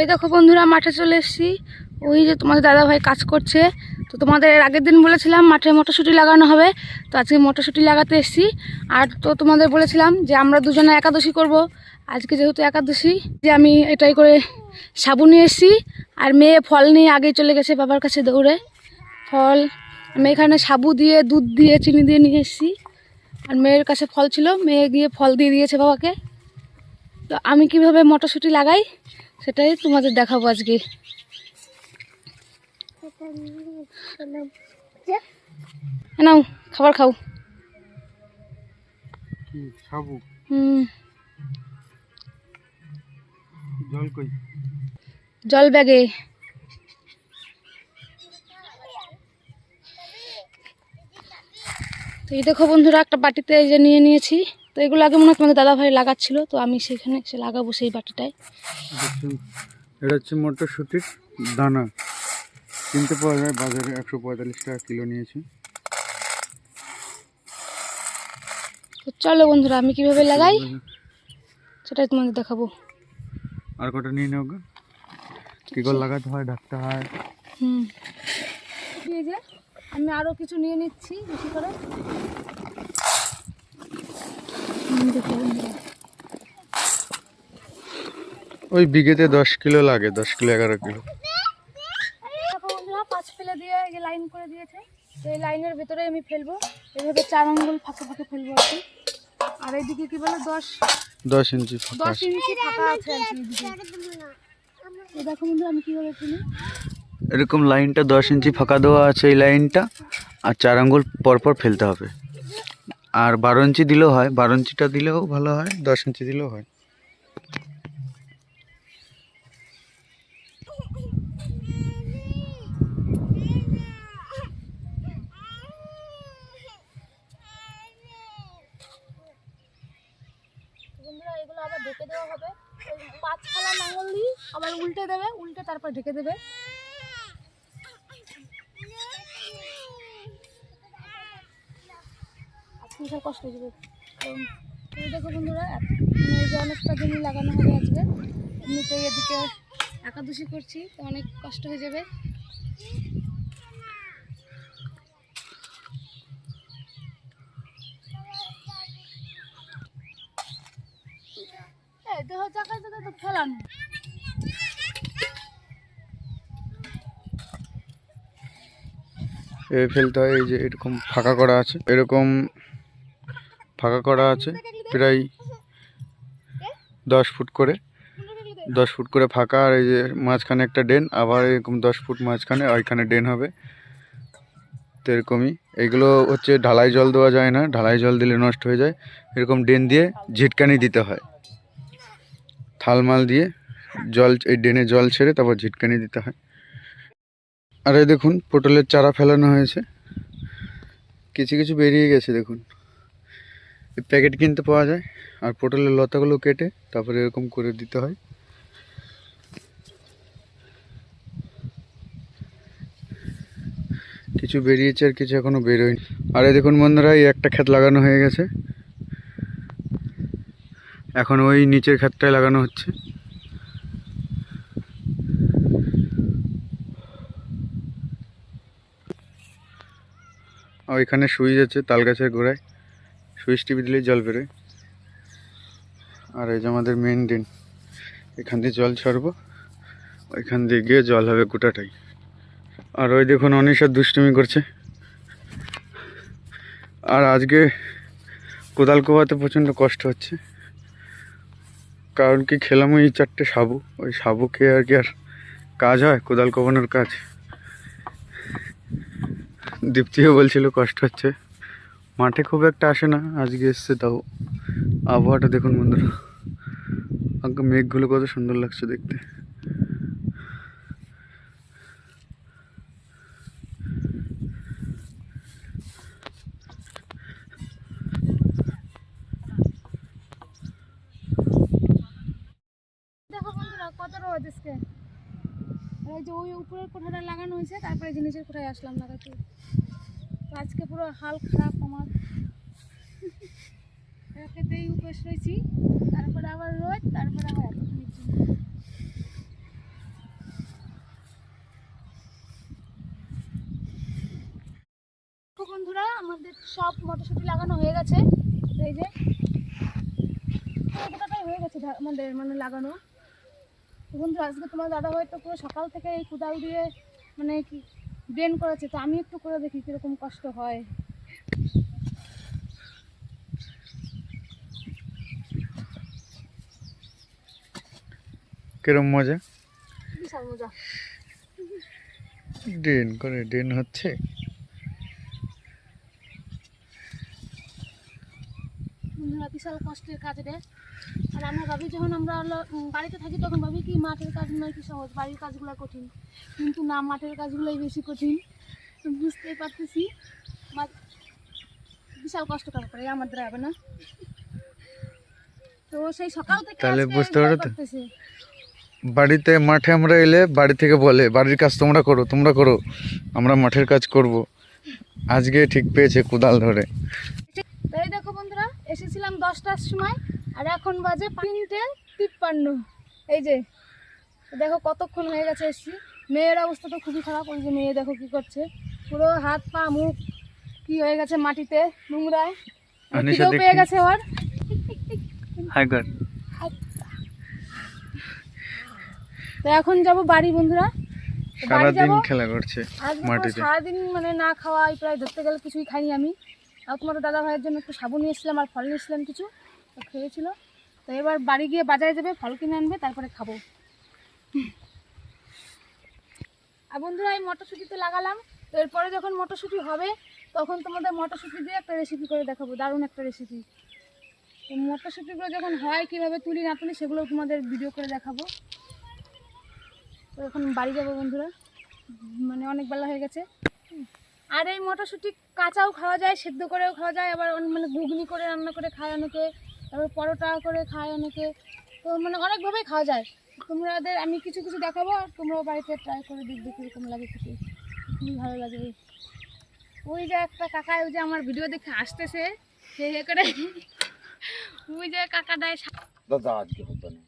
এই দেখো বন্ধুরা, মাঠে চলে এসেছি। ওই যে তোমাদের দাদা ভাই কাজ করছে। তো তোমাদের এর আগের দিন বলেছিলাম মাঠে মটরশুঁটি লাগানো হবে। তো আজকে মটরশুঁটি লাগাতে এসেছি। আর তো তোমাদের বলেছিলাম যে আমরা দুজনে একাদশী করব। আজকে যেহেতু একাদশী, যে আমি এটাই করে সাবু নিয়ে এসেছি। আর মেয়ে ফল নিয়ে আগেই চলে গেছে বাবার কাছে দৌড়ে। ফল, আমি এখানে সাবু দিয়ে, দুধ দিয়ে, চিনি দিয়ে নিয়ে এসেছি। আর মেয়ের কাছে ফল ছিল, মেয়ে গিয়ে ফল দিয়ে দিয়েছে বাবাকে। তো আমি কীভাবে মটরশুঁটি লাগাই? সেটাই তোমাদের দেখাবো আজকে। নাও খাবার খাও। হুম। জল কই? জল ব্যাগে। তো এই দেখো বন্ধুরা একটা বাটিতে এই যে নিয়ে নিয়েছি। তো এগুলো আগে মনে হয় তোমাদের দাদা ভাই লাগাচ্ছিল তো আমি সেখানে সে লাগাবো সেই বাটিটায়। এটা হচ্ছে মটরশুটির দানা। কিনতে পাওয়া যায় বাজারে একশো পঁয়তাল্লিশ টাকা কিলো নিয়েছি। তো চলো বন্ধুরা আমি কীভাবে লাগাই? সেটাই তোমাদের দেখাবো। আর কটা নিয়ে নেও কি করে লাগাতে হয় ডাকতে হয়? হুম। আমি আরও কিছু নিয়ে নিচ্ছি বেশি করে। ওই বিঘেতে দশ কিলো লাগে দশ কিলো এগারো কিলো। পাঁচ ফেলে দিয়ে লাইন করে দিয়েছে। তো এই লাইনের ভেতরে আমি ফেলব। চার আঙ্গুল ফাঁকে ফাঁকে ফেলব আর কি। আর এইদিকে কি বলে দশ? দশ ইঞ্চি দশ ইঞ্চি ফাঁকা আছে আর কি এইদিকে। তো দেখো বন্ধু আমি কীভাবে ফেলি? এরকম লাইনটা দশ ইঞ্চি ফাঁকা দেওয়া আছে এই লাইনটা আর চার আঙ্গুল পরপর ফেলতে হবে। আর বারো ইঞ্চি দিলেও হয়, বারো ইঞ্চিটা দিলেও ভালো হয়, দশ ইঞ্চি দিলেও হয়। আবার ঢেকে দেওয়া হবে। দিয়ে আবার উল্টে দেবে, উল্টে তারপর ঢেকে দেবে। সব কষ্ট হয়ে যাবে কারণ দেখো বন্ধুরা মানে যে অনেকটা জমি লাগানো হবে আজকে। এমনিতে এদিকে একাদশী করছি, তো অনেক কষ্ট হয়ে যাবে। চাকা তো ফেলানো। ফেলতে হয় এই যে এরকম ফাঁকা করা আছে। এরকম ফাঁকা করা আছে, প্রায় দশ ফুট করে। দশ ফুট করে ফাঁকা, আর এই যে মাঝখানে একটা ড্রেন, আবার এরকম দশ ফুট মাঝখানে ওইখানে ড্রেন হবে। তো এরকমই। এগুলো হচ্ছে ঢালাই জল দেওয়া যায় না, ঢালাই জল দিলে নষ্ট হয়ে যায়। এরকম ড্রেন দিয়ে ঝিটকানি দিতে হয়। থালমাল দিয়ে জল, এই ড্রেনে জল ছেড়ে তারপর ঝিটকানি দিতে হয়। আর এই দেখুন, পটলের চারা ফেলানো হয়েছে। কিছু কিছু বেরিয়ে গেছে, দেখুন। প্যাকেট কিনতে পাওয়া যায়। আর পটলের লতাগুলো কেটে তারপরে এরকম করে দিতে হয়। কিছু বেরিয়েছে আর কিছু এখনও বেরোয়নি। আর দেখুন বন্ধুরা, এই একটা ক্ষেত লাগানো হয়ে গেছে। এখন ওই নিচের ক্ষেতটায় লাগানো হচ্ছে। ওইখানে সুইচ আছে তাল গাছের গোড়ায়। সুইচ টিপে দিলেই জল বেরোয়। আর এই যে আমাদের মেন ড্রেন এখান দিয়ে জল ছাড়বো, ওইখান দিয়ে গিয়ে জল হবে গোটাটাই। আর ওই দেখুন অনিশা দুষ্টুমি করছে। আর আজকে কোদাল কোবাতে প্রচণ্ড কষ্ট হচ্ছে। কারণ কি খেলাম ওই চারটে সাবু, ওই সাবু খেয়ে আর কি আর কাজ হয়, কোদাল কোবানোর কাজ। দীপ্তিও বলছিল কষ্ট হচ্ছে। মাঠে খুব একটা আসে না, আজকে এসছে তাও। আবহাওয়াটা দেখুন বন্ধুরা। আগে, মেঘগুলো কত সুন্দর লাগছে দেখতে। কত এই যে ওই উপরের কোঠাটা লাগানো হয়েছে, তারপরে জিনিসের যে নিচের কোঠায় আসলাম লাগাতে আজকে পুরো হাল খারাপ আমার। খেতেই উপোস রয়েছি, তারপরে আবার রোদ, তারপরে আবার এতক্ষণের বন্ধুরা, আমাদের সব মটরশুঁটি লাগানো হয়ে গেছে। এই যে কুদাটাই হয়ে গেছে আমাদের মানে লাগানো। বন্ধুরা, আজকে তোমার দাদা হয়তো পুরো সকাল থেকে এই কোদাল দিয়ে মানে কি ড্রেন করেছে তো আমি একটু করে দেখি কীরকম কষ্ট হয়। কিরম মজা? বিশাল মজা। ড্রেন করে ড্রেন হচ্ছে? বন্ধুরা বিশাল কষ্টের কাজ রে। আর আমরা ভাবি যখন আমরা বাড়িতে থাকি তখন ভাবি কি মাঠের কাজ নয় কি সহজ বাড়ির কাজগুলো কঠিন। কিন্তু না মাঠের কাজগুলোই বেশি কঠিন। তো বুঝতেই পারতেছি। বিশাল কষ্ট কাজ করে আমাদের হবে না। তো সেই সকাল থেকে তাহলে বুঝতে পারো বাড়িতে মাঠে আমরা এলে বাড়ি থেকে বলে বাড়ির কাজ তোমরা করো তোমরা করো আমরা মাঠের কাজ করব। আজকে ঠিক পেয়েছে কোদাল ধরে তো এই দেখো বন্ধুরা এসেছিলাম দশটার সময় আর এখন বাজে তিনটে তিপ্পান্ন। এই যে দেখো কতক্ষণ হয়ে গেছে এসছি। মেয়ের অবস্থা তো খুবই খারাপ ওই যে মেয়ে দেখো কি করছে। পুরো হাত পা মুখ কি হয়ে গেছে মাটিতে নোংরায়। পেয়ে গেছে ওর। তো এখন যাব বাড়ি বন্ধুরা। সারাদিন খেলা করছে সারাদিন মানে না খাওয়াই প্রায় ধরতে গেলে কিছুই খাইনি আমি। আর তোমার দাদা ভাইয়ের জন্য একটু সাবু নিয়েছিলাম আর ফল নিয়েছিলাম কিছু, তো খেয়েছিল। তো এবার বাড়ি গিয়ে বাজারে যাবে, ফল কিনে আনবে, তারপরে খাব। আর বন্ধুরা, এই মটরশুঁটি তো লাগালাম। তো এরপরে যখন মটরশুঁটি হবে, তখন তোমাদের মটরশুঁটি দিয়ে একটা রেসিপি করে দেখাবো, দারুণ একটা রেসিপি তো মটরশুঁটিগুলো যখন হয়, কীভাবে তুলি, না তুলি, সেগুলো তোমাদের ভিডিও করে দেখাবো। তো এখন বাড়ি যাব বন্ধুরা। মানে অনেক বেলা হয়ে গেছে। আর এই মটরশুঁটি কাঁচাও খাওয়া যায়, সেদ্ধ করেও খাওয়া যায়, আবার মানে ঘুগনি করে রান্না করে খায় অনেকে, তারপর পরোটা করে খায় অনেকে। তো মানে অনেকভাবেই খাওয়া যায়। তোমাদের আমি কিছু কিছু দেখাবো, আর তোমরাও বাড়িতে ট্রাই করে দেখবে কীরকম লাগে খেতে। খুবই ভালো লাগে। ওই যে একটা কাকা, ওই যে আমার ভিডিও দেখে আসতেছে সে ইয়ে করে ওই যে কাকাটায় দাদা, আজকে না।